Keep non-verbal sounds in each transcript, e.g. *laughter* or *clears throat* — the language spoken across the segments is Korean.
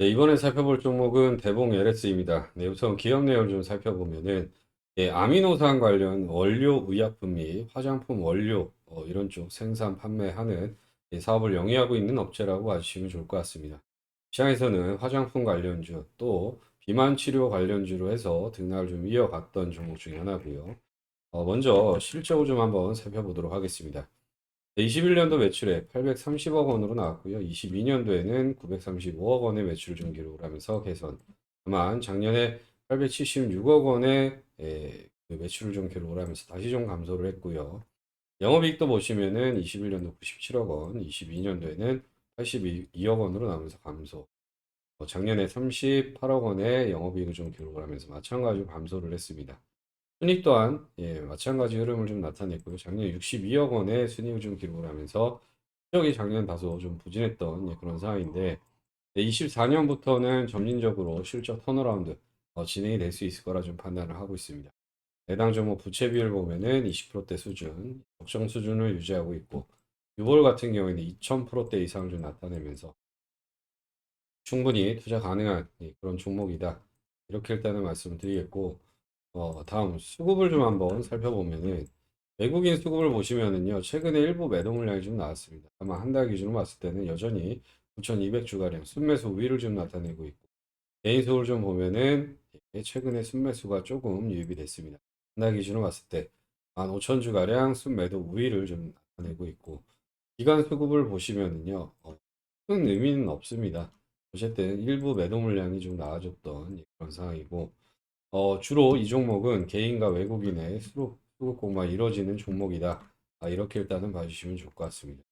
네, 이번에 살펴볼 종목은 대봉 LS입니다. 네, 우선 기업 내용을 좀 살펴보면은 예, 아미노산 관련 원료 의약품 및 화장품 원료 어, 이런 쪽 생산 판매하는 예, 사업을 영위하고 있는 업체라고 봐주시면 좋을 것 같습니다. 시장에서는 화장품 관련주 또 비만 치료 관련주로 해서 등락을 좀 이어갔던 종목 중에 하나고요. 어, 먼저 실적을 좀 한번 살펴보도록 하겠습니다. 21년도 매출액 830억 원으로 나왔고요. 22년도에는 935억 원의 매출 좀 기록을 하면서 개선. 다만 작년에 876억 원의 에, 그 매출을 좀 기록을 하면서 다시 좀 감소를 했고요. 영업이익도 보시면은 21년도 97억 원, 22년도에는 82억 원으로 나오면서 감소. 어, 작년에 38억 원의 영업이익을 좀 기록을 하면서 마찬가지로 감소를 했습니다. 순익 또한 예, 마찬가지 흐름을 좀 나타냈고요. 작년 62억 원의 순익을 좀 기록을 하면서 실적이 작년 다소 좀 부진했던 예, 그런 상황인데 24년부터는 점진적으로 실적 턴어라운드 어, 진행이 될 수 있을 거라 좀 판단을 하고 있습니다. 해당 종목 부채 비율 보면은 20%대 수준, 적정 수준을 유지하고 있고 유볼 같은 경우에는 2000%대 이상을 좀 나타내면서 충분히 투자 가능한 예, 그런 종목이다. 이렇게 일단은 말씀을 드리겠고 어, 다음 수급을 좀 한번 살펴보면은 외국인 수급을 보시면은요 최근에 일부 매도 물량이 좀 나왔습니다. 다만 한달 기준으로 봤을 때는 여전히 9,200 주가량 순매수 우위를 좀 나타내고 있고 개인 수를 좀 보면은 예, 최근에 순매수가 조금 유입이 됐습니다. 한 달 기준으로 봤을 때 15,000 주가량 순매도 우위를 좀 나타내고 있고 기간 수급을 보시면은요 어, 큰 의미는 없습니다. 어쨌든 일부 매도 물량이 좀 나아졌던 예, 그런 상황이고 어, 주로 이 종목은 개인과 외국인의 수급, 수급 공방이 이루어지는 종목이다. 아, 이렇게 일단은 봐주시면 좋을 것 같습니다.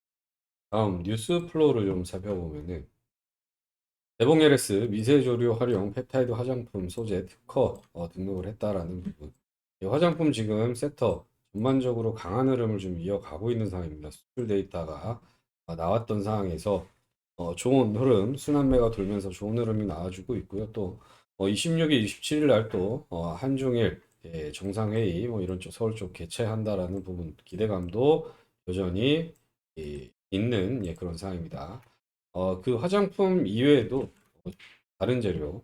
다음 뉴스 플로우를 좀 살펴보면은 대봉 LS 미세조류 활용 펩타이드 화장품 소재 특허 어, 등록을 했다라는 부분. 이 화장품 지금 섹터 전반적으로 강한 흐름을 좀 이어가고 있는 상황입니다. 수출 데이터가 아, 나왔던 상황에서 어, 좋은 흐름, 순환매가 돌면서 좋은 흐름이 나와주고 있고요. 또 어, 26일, 27일 날또 어, 한중일 예, 정상회의 뭐 이런 쪽 서울 쪽 개최한다라는 부분 기대감도 여전히 예, 있는 예, 그런 상황입니다. 어, 그 화장품 이외에도 어, 다른 재료,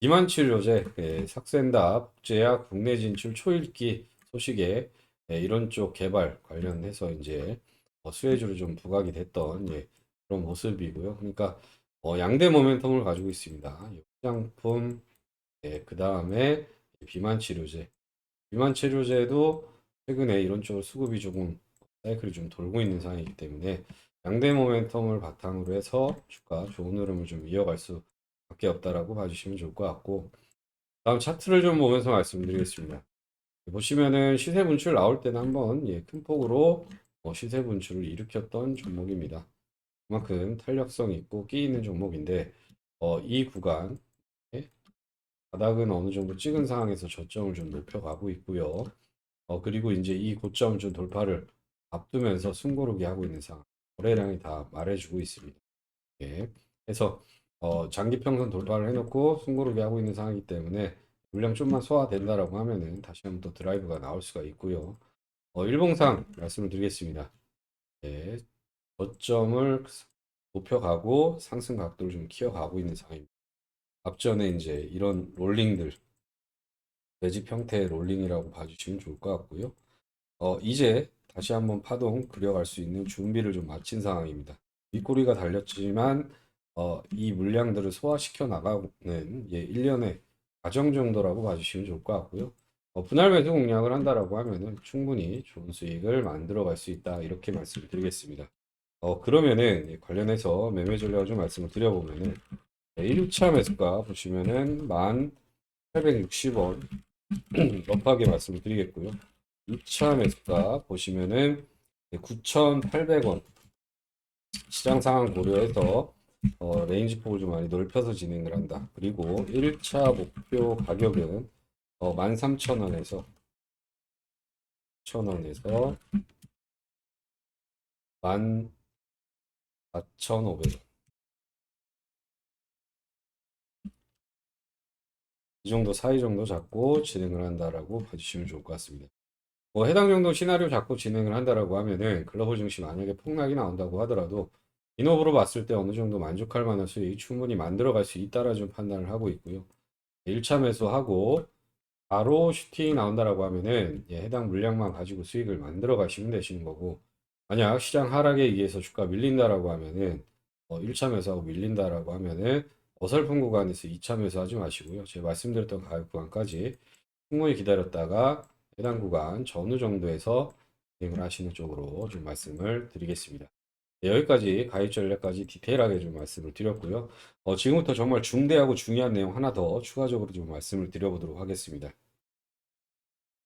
비만 치료제, 예, 삭센다, 복제약 국내 진출 초읽기 소식에 예, 이런 쪽 개발 관련해서 이제 어, 수혜주로 좀 부각이 됐던 예, 그런 모습이고요. 그러니까 어, 양대 모멘텀을 가지고 있습니다. 이 화장품, 예, 그 다음에 비만 치료제. 비만 치료제도 최근에 이런 쪽으로 수급이 조금 사이클이 좀 돌고 있는 상황이기 때문에 양대 모멘텀을 바탕으로 해서 주가 좋은 흐름을 좀 이어갈 수밖에 없다라고 봐주시면 좋을 것 같고 다음 차트를 좀 보면서 말씀드리겠습니다. 보시면은 시세 분출 나올 때는 한번 예, 큰 폭으로 어, 시세 분출을 일으켰던 종목입니다. 그만큼 탄력성 있고 끼 있는 종목인데 어, 이 구간 예, 바닥은 어느 정도 찍은 상황에서 저점을 좀 높여가고 있고요. 어, 그리고 이제 이 고점 좀 돌파를 앞두면서 숨고르기 하고 있는 상황. 거래량이 다 말해주고 있습니다. 예. 그래서 어, 장기 평선 돌파를 해놓고 숨고르기 하고 있는 상황이기 때문에 물량 좀만 소화된다라고 하면은 다시 한번 또 드라이브가 나올 수가 있고요. 어, 일봉상 말씀을 드리겠습니다. 예. 저점을 높여가고 상승 각도를 좀 키워가고 있는 상황입니다. 앞전에 이제 이런 롤링들 매집 형태의 롤링이라고 봐주시면 좋을 것 같고요. 어, 이제 다시 한번 파동 그려갈 수 있는 준비를 좀 마친 상황입니다. 윗꼬리가 달렸지만 어, 이 물량들을 소화시켜 나가는 예, 1년의 과정 정도라고 봐주시면 좋을 것 같고요. 어, 분할 매수 공략을 한다라고 하면은 충분히 좋은 수익을 만들어 갈 수 있다 이렇게 말씀드리겠습니다. 어, 그러면은 예, 관련해서 매매 전략을 좀 말씀을 드려보면은 네, 1차 매수가 보시면은 1,860원 럽하게 *clears throat* 말씀을 드리겠고요. 2차 매수가 보시면은 9,800원 시장 상황 고려해서 어, 레인지 폭을 좀 많이 넓혀서 진행을 한다. 그리고 1차 목표 가격은 어, 13,000원에서 1,000원에서 14,500원 이 정도 사이 정도 잡고 진행을 한다라고 봐주시면 좋을 것 같습니다. 뭐 해당 정도 시나리오 잡고 진행을 한다라고 하면은 글로벌 증시 만약에 폭락이 나온다고 하더라도 인업으로 봤을 때 어느 정도 만족할 만한 수익 충분히 만들어갈 수 있다라 좀 판단을 하고 있고요. 1차 매수하고 바로 슈팅이 나온다라고 하면은 예, 해당 물량만 가지고 수익을 만들어 가시면 되시는 거고 만약 시장 하락에 의해서 주가 밀린다라고 하면은 어, 1차 매수하고 밀린다라고 하면은 어설픈 구간에서 2차 매수하지 마시고요. 제가 말씀드렸던 가격 구간까지 충분히 기다렸다가 해당 구간 전후 정도에서 진행을 하시는 쪽으로 좀 말씀을 드리겠습니다. 네, 여기까지 가입 전략까지 디테일하게 좀 말씀을 드렸고요. 어, 지금부터 정말 중대하고 중요한 내용 하나 더 추가적으로 좀 말씀을 드려보도록 하겠습니다.